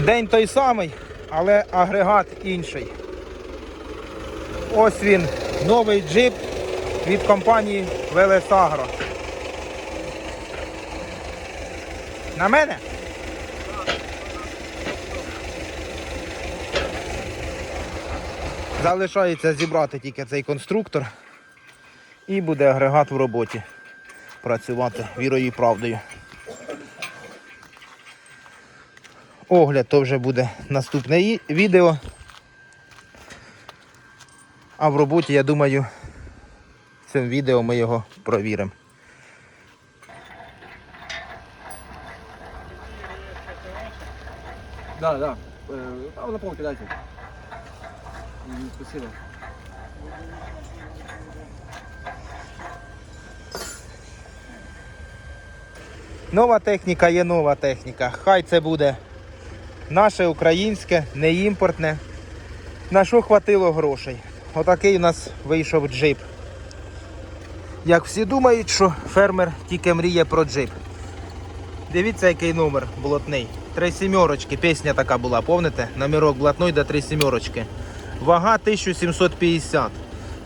День той самий, але агрегат інший. Ось він, новий джип від компанії Велесагро. На мене? Залишається зібрати тільки цей конструктор і буде агрегат в роботі. Працювати вірою і правдою. Огляд то вже буде наступне відео. А в роботі, я думаю, цим відео ми його провіримо. Да, да. Э, А на пол кидайте. Спасибо. Нова техніка є нова техніка. Хай це буде наше українське, не імпортне. На що хватило грошей? Отакий у нас вийшов джип. Як всі думають, що фермер тільки мріє про джип. Дивіться, який номер блатний. Три сімерочки. Пісня така була, помните? Номерок блатний до три сімерочки. Вага 1750.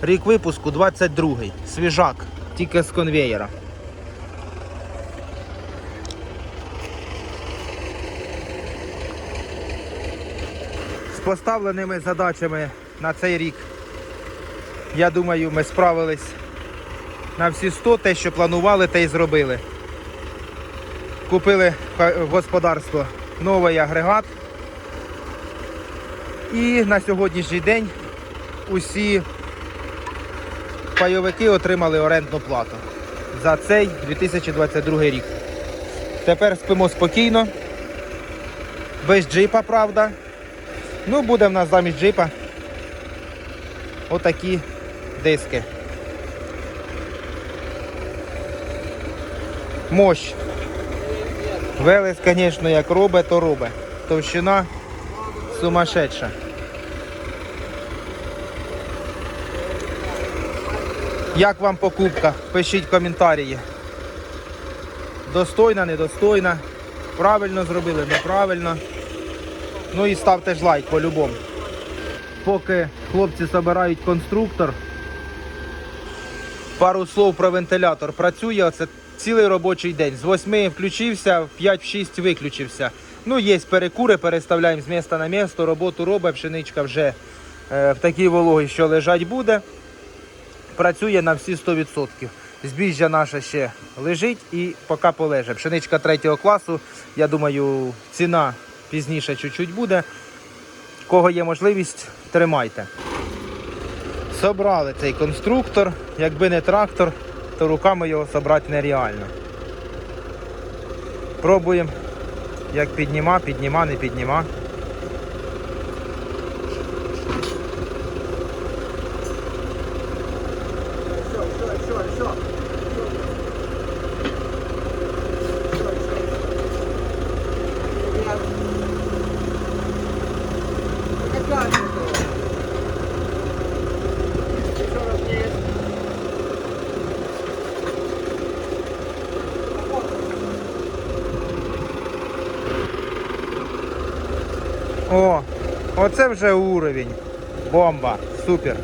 Рік випуску 22. Свіжак. Тільки з конвеєра. Поставленими задачами на цей рік. Я думаю, ми справились на всі 100, те, що планували, те й зробили. Купили господарство новий агрегат. І на сьогоднішній день усі пайовики отримали орендну плату за цей 2022 рік. Тепер спимо спокійно, без джипа, правда. Ну, буде в нас замість джипа отакі диски. Мощ. Велес, звісно, як робить, то робить. Товщина сумасшедша. Як вам покупка? Пишіть коментарі. Достойна, недостойна. Правильно зробили, неправильно. Ну і ставте ж лайк по-любому. Поки хлопці збирають конструктор, пару слов про вентилятор. Працює оце цілий робочий день. З 8 включився, в 5-6 виключився. Ну, є перекури, переставляємо з міста на місто, роботу робить, пшеничка вже е, в такій вологі, що лежать буде. Працює на всі 100%. Збіжжя наше ще лежить і поки полеже. Пшеничка третього класу, я думаю, ціна пізніше чуть-чуть буде. Кого є можливість, тримайте. Собрали цей конструктор. Якби не трактор, то руками його собрати нереально. Пробуємо, як підніма, підніма, не підніма. О, оце вже уровень. Бомба. Супер.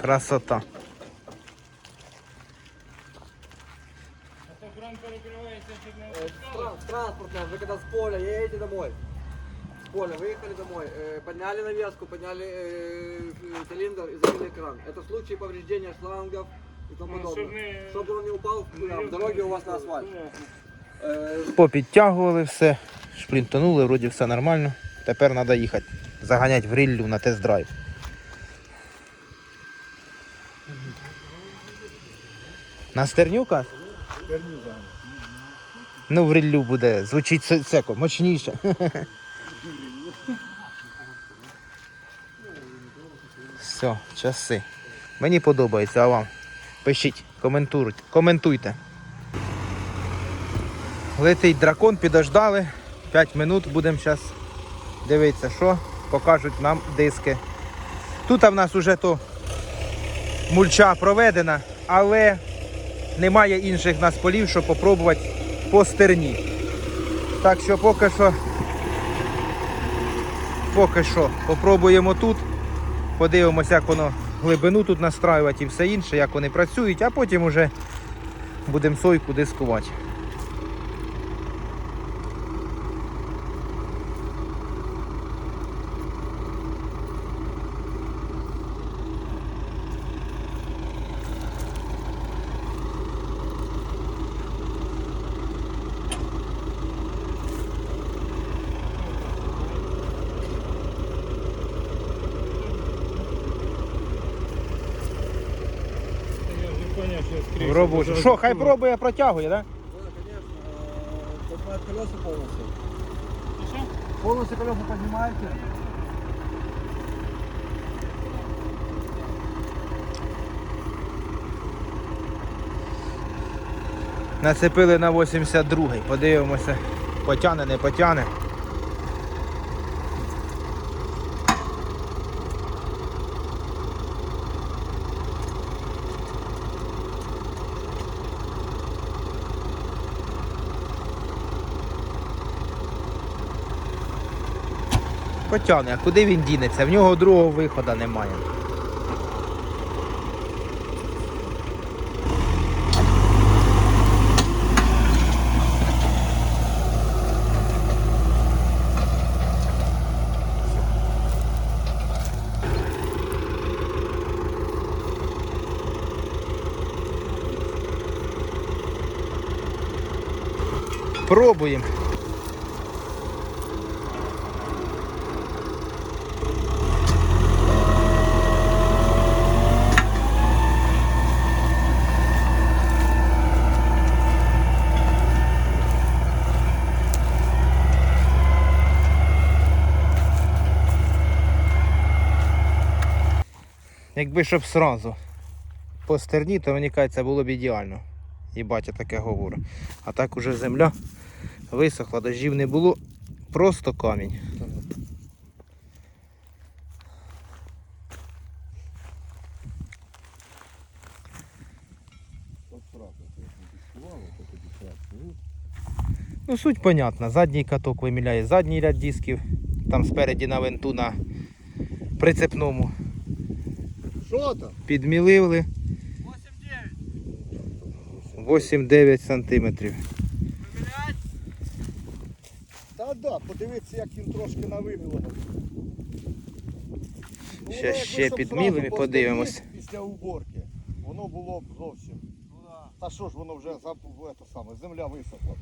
Красота. Транспортно, вы когда с поля едете домой, с поля выехали домой, э, подняли навеску, подняли э, э, цилиндр и закрыли кран. Это в повреждения шлангов и тому подобное. Чтобы он не упал в, дороге у вас на асфальт. Э, Попідтягували все, шплінтонули, вроді все нормально. Тепер треба їхати. Заганяти в ріллю на тест-драйв. На стернюка? Ну, в ріллю буде, звучить це- цеко, мощніше. Все, часи. Мені подобається, а вам? Пишіть, коментуйте. коментуйте. Летить дракон, підождали. 5 минут будемо зараз дивитися, що покажуть нам диски. Тут в нас вже то мульча проведена, але немає інших нас полів, щоб попробувати по стерні. Так що поки що, поки що попробуємо тут. Подивимося, як воно глибину тут настраювати і все інше, як вони працюють, а потім вже будемо сойку дискувати. В робочу. Що, хай пробує, протягує, так? Э, Поднимает колеса полностью. Полностью колеса поднимаете. Нацепили на 82-й. Подивимося, потяне, не потяне. Потягне, а куди він дінеться? В нього другого виходу немає. Пробуємо. Якби щоб сразу по стерні, то мені кажеться, було б ідеально. І батя таке говорить. А так уже земля висохла, дождів не було, просто камінь. Ну, суть понятна. Задній каток виміляє задній ряд дисків, там спереді на винту на прицепному. Что там? Підмілили 8-9. 8-9 сантиметрів. Та да, подивіться, як він трошки навиміло. Ну, Ще- ще підмілимо і подивимось. Після уборки. Воно було б зовсім. Ну да. Та що ж воно вже за це саме, земля висохла.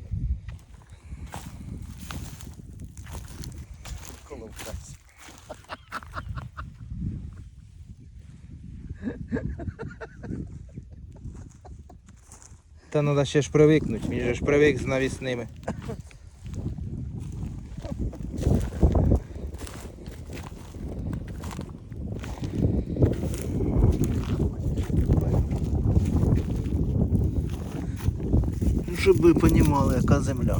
Коли Та треба ще ж привикнути, він же ж привик з навісними. Ну, щоб ви розуміли, яка земля.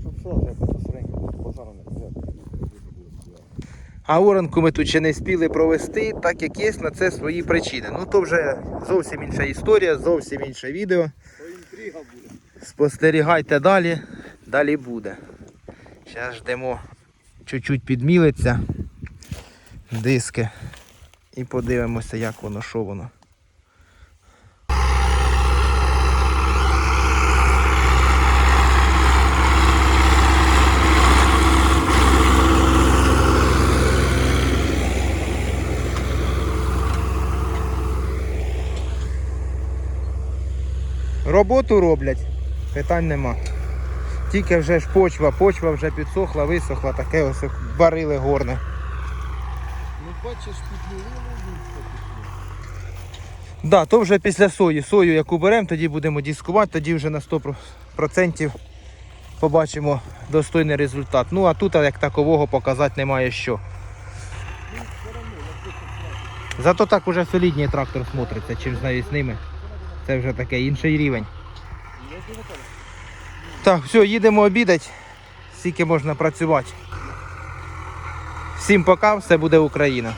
Щоб сразу якось серенько базару не взяти. А оранку ми тут ще не спіли провести, так як є на це свої причини. Ну то вже зовсім інша історія, зовсім інше відео. Спостерігайте далі, далі буде. Зараз ждемо, чуть-чуть підмілиться диски і подивимося, як воно, що воно. Роботу роблять, питань нема. Тільки вже ж почва, почва вже підсохла, висохла, таке ось барили горне. Ну бачиш, підмілило, Да, то вже після сої. Сою, яку беремо, тоді будемо дискувати, тоді вже на 100% побачимо достойний результат. Ну а тут як такового показати немає що. Зато так уже солідній трактор смотриться, чим з навісними. Це вже такий інший рівень. Так, все, їдемо обідати. скільки можна працювати. Всім пока, все буде Україна.